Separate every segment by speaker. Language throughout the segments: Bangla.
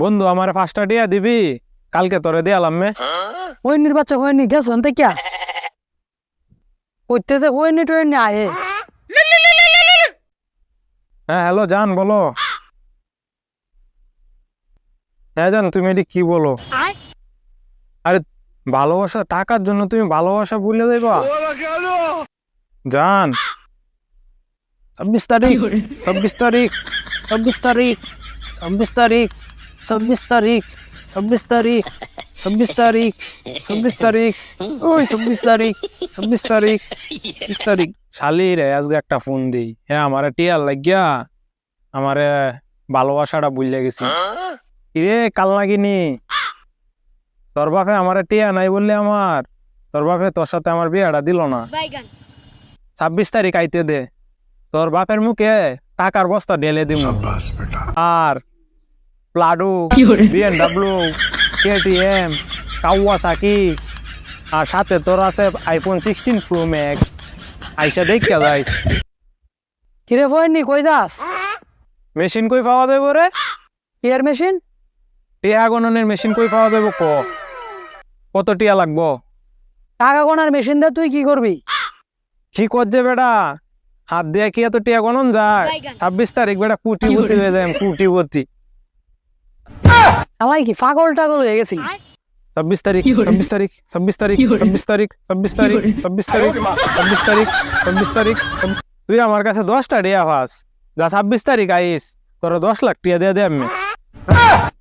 Speaker 1: বন্ধু আমার পাঁচটা টিয়া দিবি। কালকে তোরে দিয়ালাম মে
Speaker 2: হইনির বাচ্চা হইনি গেছ অন্তে কিয়া কইতেছে হইনি টইনি আয়ে।
Speaker 1: হ্যাঁ হ্যালো জান বলো। হ্যাঁ জান তুমি এটি কি বলো? আরে ভালোবাসা টাকার জন্য তুমি ভালোবাসা ভুলে যাইবা? জান ছাব্বিশ তারিখ ছাব্বিশ তারিখ ছাব্বিশ তারিখ ছাব্বিশ তারিখ। ছাব্বিশ তারিখ ছাব্বিশ তারিখ ছাব্বিশ তারিখ ছাব্বিশ তারিখ ওই ছাব্বিশ তারিখ ছাব্বিশ তারিখ ছাব্বিশ তারিখ। শালি রে আজকে একটা ফোন দিই। হ্যাঁ আমার টিয়ার লাগিয়া আমারে ভালোবাসাটা বুঝলে গেছি। কিরে কাল নাগিনি? তোর বাপে আমার টিয়া নাই বললে আমার তোর বাপে তোর সাথে আমার বিয়েটা দিল না। ছাব্বিশ তারিখ আইতে দে। তোর বাপের মুখে টাকার বস্তা ঢেলে দিব আর প্লাডু বিএনডাব্লিউ কেটিএম কাওয়াসাকি আর সাথে তোর আছে আইফোন সিক্সটিন প্রো ম্যাক্স আইসা দেখ কে যাইস।
Speaker 2: কিরে হইনি কই যাস?
Speaker 1: মেশিন কই পাওয়া যাবে রে?
Speaker 2: কেয়ার মেশিন?
Speaker 1: টিয়া গণনের মেশিন কই পাওয়া যাবে ক? কত টিয়া লাগবো?
Speaker 2: টাকা গোনার মেশিন দিয়ে তুই কি করবি?
Speaker 1: কি করছে বেটা। হাত দিয়ে কি এত টিয়া গণন যায়। ছাব্বিশ তারিখ বেটা কুটিপতি হয়ে যায় কুটিপতি
Speaker 2: আমার কি পাগল টাগল হয়ে গেছি
Speaker 1: ছাব্বিশ তারিখ ছাব্বিশ তারিখ ছাব্বিশ তারিখ ছাব্বিশ তারিখ ছাব্বিশ তারিখ ছাব্বিশ তারিখ ছাব্বিশ তারিখ ছাব্বিশ তারিখ ছাব্বিশ- তুই আমার কাছে দশটা টিয়া পাস যা ছাব্বিশ তারিখ আইস তোর দশ লাখ টিয়া দিয়ে দে আমি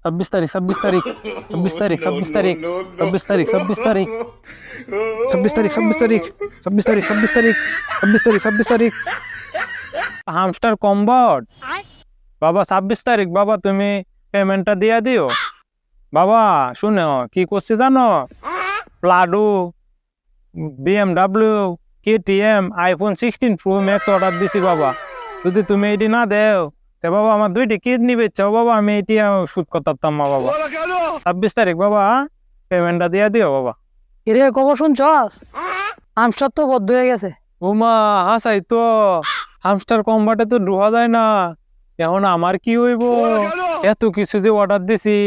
Speaker 1: ছাব্বিশ তারিখ ছাব্বিশ তারিখ ছাব্বিশ তারিখ ছাব্বিশ তারিখ ছাব্বিশ তারিখ ছাব্বিশ তারিখ ছাব্বিশ তারিখ ছাব্বিশ তারিখ ছাব্বিশ তারিখ ছাব্বিশ তারিখ ছাব্বিশ তারিখ ছাব্বিশ তারিখ হামস্টার কম্বট বাবা ছাব্বিশ তারিখ বাবা তুমি পেমেন্টটা দিয়ে দিও। বাবা শুনে কি করছি জানো? Prado BMW KTM iPhone sixteen pro max order দিছি বাবা। যদি তুমি এটি না দেও তে বাবা আমার দুইটি কিডনি বেচাও বাবা আমি এটি শুট করতাম না বাবা। ছাব্বিশ তারিখ বাবা পেমেন্টটা দিয়ে দিও বাবা।
Speaker 2: কিরে খবর শুনছস? আমস্টার তো বদ্ধ হয়ে গেছে।
Speaker 1: ওমা হাসাই তো। হামস্টার কম্বাটে তো ঢোয়া যায় না। এখন আমার কি হইব? এত কিছু যে অর্ডার দিছি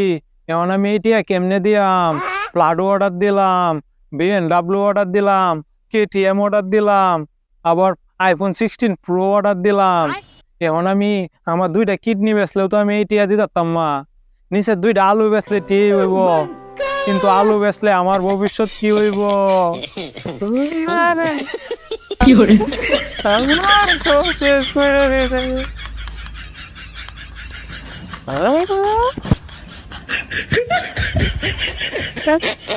Speaker 1: এখন আমি এইটা কেমনে দিয়াম? প্লাডো অর্ডার দিলাম বিএনডাব্লিউ অর্ডার দিলাম কেটিএম অর্ডার দিলাম আবার আইফোন সিক্সটিন প্রো অর্ডার দিলাম। এখন আমি আমার দুইটা কিডনি বেচলেও তো আমি এইটা দিতাম মা নিচের দুইটা আলু বেচলে টি হইব? কিন্তু আলু বেচলে আমার ভবিষ্যৎ কি হইব? আরে। আমার সব শেষ করে Ờ.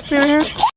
Speaker 1: Hello.